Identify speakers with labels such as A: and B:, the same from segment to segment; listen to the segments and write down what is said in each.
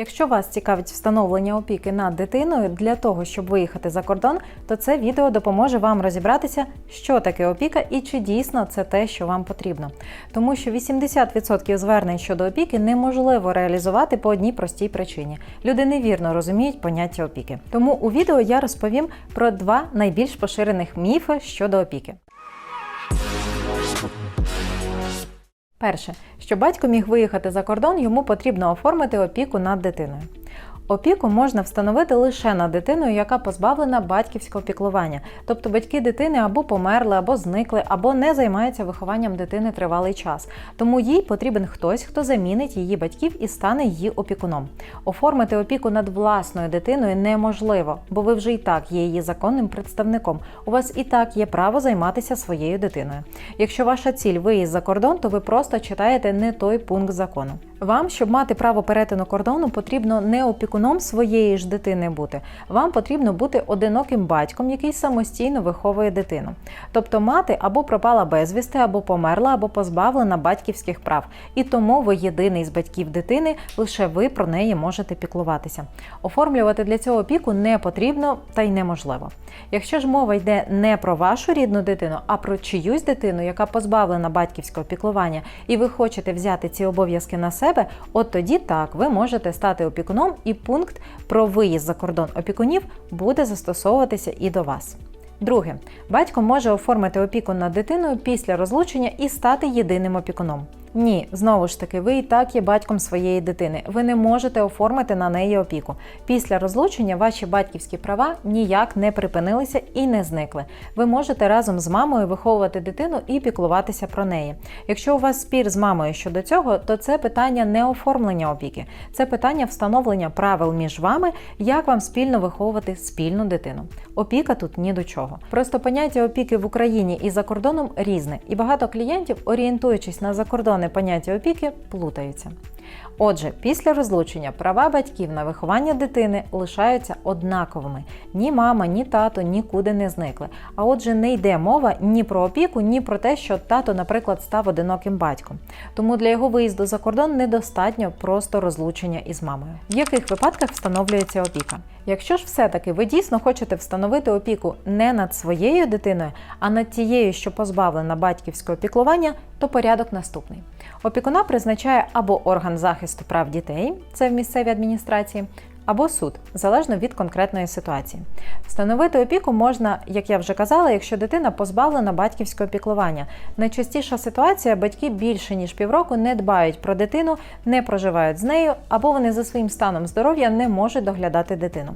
A: Якщо вас цікавить встановлення опіки над дитиною для того, щоб виїхати за кордон, то це відео допоможе вам розібратися, що таке опіка і чи дійсно це те, що вам потрібно. Тому що 80% звернень щодо опіки неможливо реалізувати по одній простій причині. Люди невірно розуміють поняття опіки. Тому у відео я розповім про два найбільш поширених міфи щодо опіки. Перше, щоб батько міг виїхати за кордон, йому потрібно оформити опіку над дитиною. Опіку можна встановити лише над дитиною, яка позбавлена батьківського піклування, тобто батьки дитини або померли, або зникли, або не займаються вихованням дитини тривалий час. Тому їй потрібен хтось, хто замінить її батьків і стане її опікуном. Оформити опіку над власною дитиною неможливо, бо ви вже і так є її законним представником. У вас і так є право займатися своєю дитиною. Якщо ваша ціль виїзд за кордон, то ви просто читаєте не той пункт закону. Вам, щоб мати право перетину кордону, потрібно не опікуном своєї ж дитини бути. Вам потрібно бути одиноким батьком, який самостійно виховує дитину. Тобто мати або пропала безвісти, або померла, або позбавлена батьківських прав. І тому ви єдиний з батьків дитини, лише ви про неї можете піклуватися. Оформлювати для цього опіку не потрібно та й неможливо. Якщо ж мова йде не про вашу рідну дитину, а про чиюсь дитину, яка позбавлена батьківського піклування, і ви хочете взяти ці обов'язки на себе, от тоді так ви можете стати опікуном, і пункт про виїзд за кордон опікунів буде застосовуватися і до вас. Друге, батько може оформити опіку над дитиною після розлучення і стати єдиним опікуном. Ні, знову ж таки, ви і так є батьком своєї дитини. Ви не можете оформити на неї опіку. Після розлучення ваші батьківські права ніяк не припинилися і не зникли. Ви можете разом з мамою виховувати дитину і піклуватися про неї. Якщо у вас спір з мамою щодо цього, то це питання не оформлення опіки, це питання встановлення правил між вами, як вам спільно виховувати спільну дитину. Опіка тут ні до чого. Просто поняття опіки в Україні і за кордоном різне, і багато клієнтів, орієнтуючись на закордонне поняття опіки, плутаються. Отже, після розлучення права батьків на виховання дитини лишаються однаковими. Ні мама, ні тато нікуди не зникли. А отже, не йде мова ні про опіку, ні про те, що тато, наприклад, став одиноким батьком. Тому для його виїзду за кордон недостатньо просто розлучення із мамою. В яких випадках встановлюється опіка? Якщо ж все-таки ви дійсно хочете встановити опіку не над своєю дитиною, а над тією, що позбавлена батьківського піклування, то порядок наступний: опікуна призначає або орган захисту прав дітей, це в місцевій адміністрації, або суд, залежно від конкретної ситуації. Встановити опіку можна, як я вже казала, якщо дитина позбавлена батьківського піклування. Найчастіша ситуація батьки більше ніж півроку не дбають про дитину, не проживають з нею, або вони за своїм станом здоров'я не можуть доглядати дитину.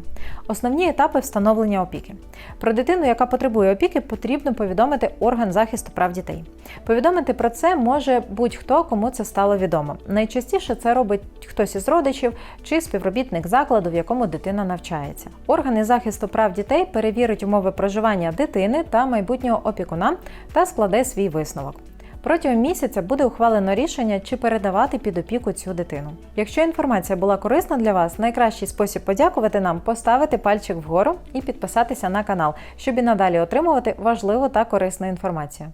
A: Основні етапи встановлення опіки. Про дитину, яка потребує опіки, потрібно повідомити орган захисту прав дітей. Повідомити про це може будь-хто, кому це стало відомо. Найчастіше це робить хтось із родичів чи співробітник закладу, в якому дитина навчається. Органи захисту прав дітей перевірить умови проживання дитини та майбутнього опікуна та складе свій висновок. Протягом місяця буде ухвалено рішення, чи передавати під опіку цю дитину. Якщо інформація була корисна для вас, найкращий спосіб подякувати нам поставити пальчик вгору і підписатися на канал, щоб і надалі отримувати важливу та корисну інформацію.